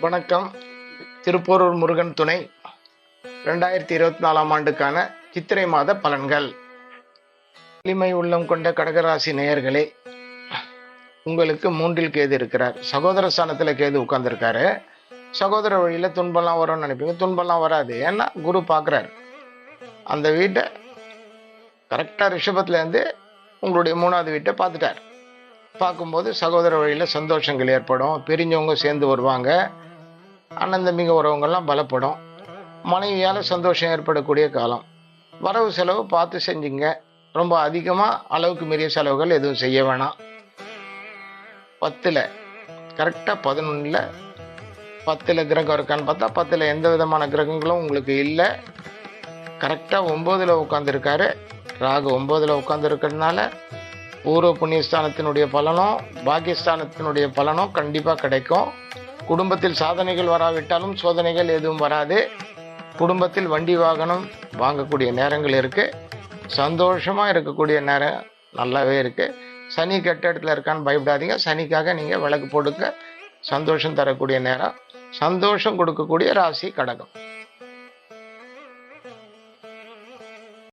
வணக்கம். திருப்போரூர் முருகன் துணை. ரெண்டாயிரத்தி இருபத்தி நாலாம் ஆண்டுக்கான சித்திரை மாத பலன்கள். எளிமை உள்ளம் கொண்ட கடகராசி நேயர்களே உங்களுக்கு மூன்றில் கேது இருக்கிறார். சகோதர ஸ்தானத்தில் கேது உட்கார்ந்துருக்காரு. சகோதர வழியில் துன்பம்லாம் வரும்னு நினைப்பீங்க. துன்பம்லாம் வராது. ஏன்னா குரு பார்க்குறாரு அந்த வீட்டை கரெக்டாக ரிஷபத்துலேருந்து உங்களுடைய மூணாவது வீட்டை பார்த்துட்டார். பார்க்கும்போது சகோதர வழியில் சந்தோஷங்கள் ஏற்படும். பிரிஞ்சவங்க சேர்ந்து வருவாங்க. அண்ணந்தம்பிங்க உறவுங்கள்லாம் பலப்படும். மனைவியால் சந்தோஷம் ஏற்படக்கூடிய காலம். வரவு செலவு பார்த்து செஞ்சுங்க. ரொம்ப அதிகமாக அளவுக்கு மீறிய செலவுகள் எதுவும் செய்ய வேணாம். பத்தில் கரெக்டாக பதினொன்றில் பத்தில் கிரகம் இருக்கான்னு பார்த்தா பத்தில் எந்த விதமான கிரகங்களும் உங்களுக்கு இல்லை. கரெக்டாக ஒம்போதில் உட்காந்துருக்காரு ராகு ஒம்போதில் உட்காந்துருக்கிறதுனால பூர்வ புண்ணியஸ்தானத்தினுடைய பலனும் பாக்கியஸ்தானத்தினுடைய பலனும் கண்டிப்பாக கிடைக்கும். குடும்பத்தில் சாதனைகள் வராவிட்டாலும் சோதனைகள் எதுவும் வராது. குடும்பத்தில் வண்டி வாகனம் வாங்கக்கூடிய நேரங்கள் இருக்குது சந்தோஷமாக இருக்கக்கூடிய நேரம் நல்லாவே இருக்குது சனி கெட்ட இடத்துல இருக்கான்னு பயப்படாதீங்க. சனிக்காக நீங்கள் விளக்கு போடுக்க சந்தோஷம் தரக்கூடிய நேரம். சந்தோஷம் கொடுக்கக்கூடிய ராசி கடகம்.